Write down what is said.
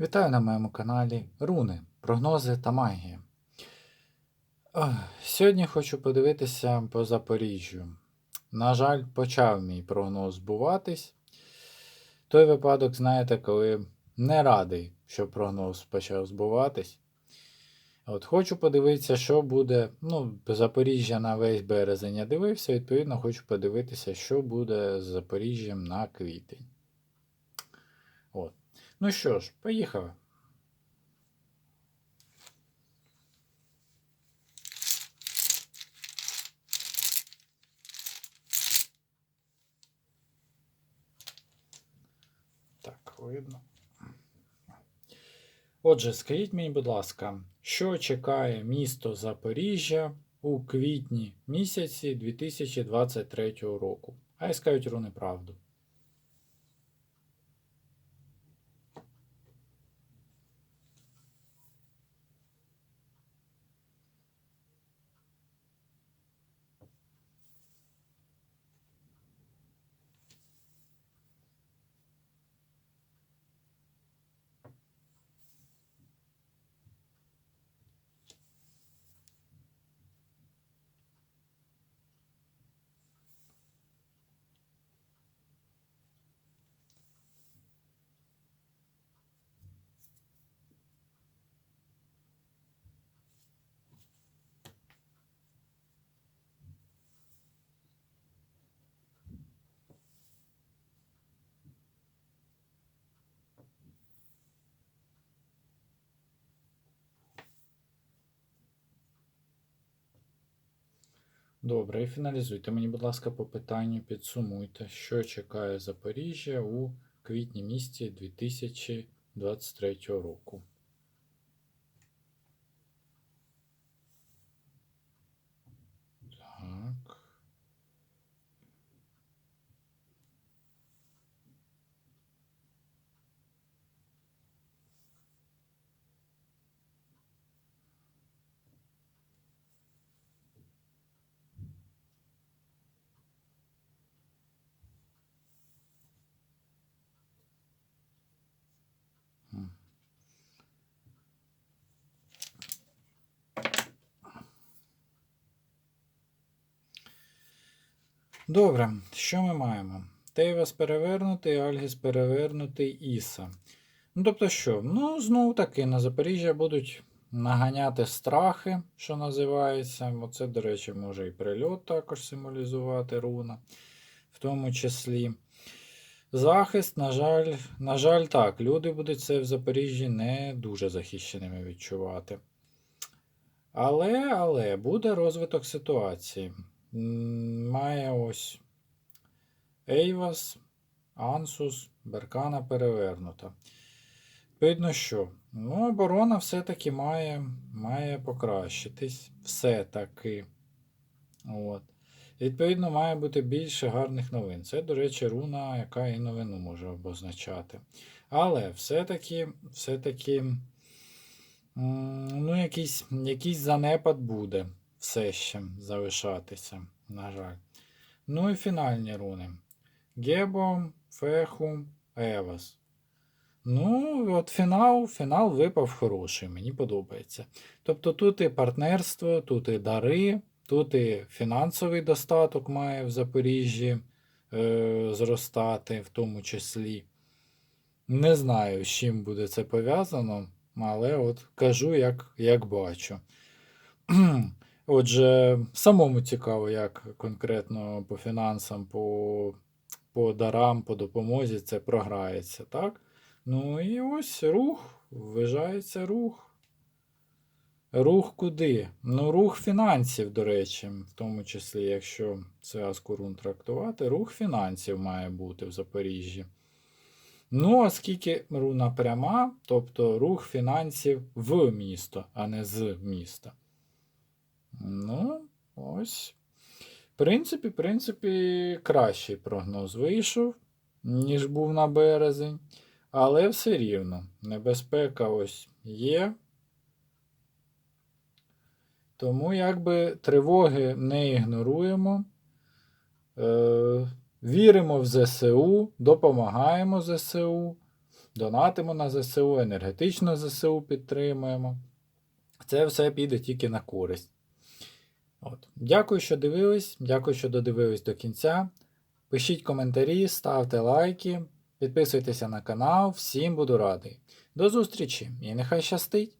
Вітаю на моєму каналі Руни, прогнози та магія. Сьогодні хочу подивитися по Запоріжжю. На жаль, почав мій прогноз збуватись. Той випадок, знаєте, коли не радий, що прогноз почав збуватись. От Хочу подивитися, що буде. Ну, Запоріжжя на весь березень я дивився, відповідно, хочу подивитися, що буде з Запоріжжям на квітень. От. Ну що ж, поїхали. Так, видно. Отже, скажіть мені, будь ласка, що чекає місто Запоріжжя у квітні місяці 2023 року? А скажуть руни правду. Добре, і фіналізуйте мені, будь ласка, по питанню підсумуйте, що чекає Запоріжжя у квітні місті 2023 року. Так. М. Добре, що ми маємо? Тейвас перевернутий, Альгіс перевернутий, Іса. Ну, тобто що? Ну, знову таки, на Запоріжжя будуть наганяти страхи, що називається. Оце, до речі, може і прильот також символізувати руна, в тому числі. Захист, на жаль, на жаль, так, люди будуть це в Запоріжжі не дуже захищеними відчувати. Але, але буде розвиток ситуації. Має ось Ейвас, Ансус, Беркана перевернута. Видно, що ну, оборона все-таки має, має покращитись. Все-таки. От. Відповідно, має бути більше гарних новин. Це, до речі, руна, яка і новину може обозначати. Але все-таки, все-таки ну, якийсь, якийсь занепад буде все ще залишатися, на жаль. Ну і фінальні руни. Гебо, Феху, Евас. Ну, от фінал, фінал випав хороший, мені подобається. Тобто тут і партнерство, тут і дари, тут і фінансовий достаток має в Запоріжжі е, зростати, в тому числі. Не знаю, з чим буде це пов'язано, але от кажу, як, як бачу. Отже, самому цікаво, як конкретно по фінансам, по, по дарам, по допомозі це програється, так? Ну і ось рух, вважається рух. Рух куди? Ну, рух фінансів, до речі, в тому числі, якщо зв'язку рун трактувати, рух фінансів має бути в Запоріжжі. Ну, оскільки руна пряма, тобто рух фінансів в місто, а не з міста. Ну, ось. В принципі, в принципі, кращий прогноз вийшов, ніж був на березень. Але все рівно, небезпека ось є. Тому якби тривоги не ігноруємо. Е, віримо в ЗСУ, допомагаємо ЗСУ. донатимо на ЗСУ, енергетично ЗСУ підтримуємо. Це все піде тільки на користь. От. Дякую, що дивились. Дякую, що додивились до кінця. Пишіть коментарі, ставте лайки, підписуйтеся на канал. Всім буду радий. До зустрічі і нехай щастить!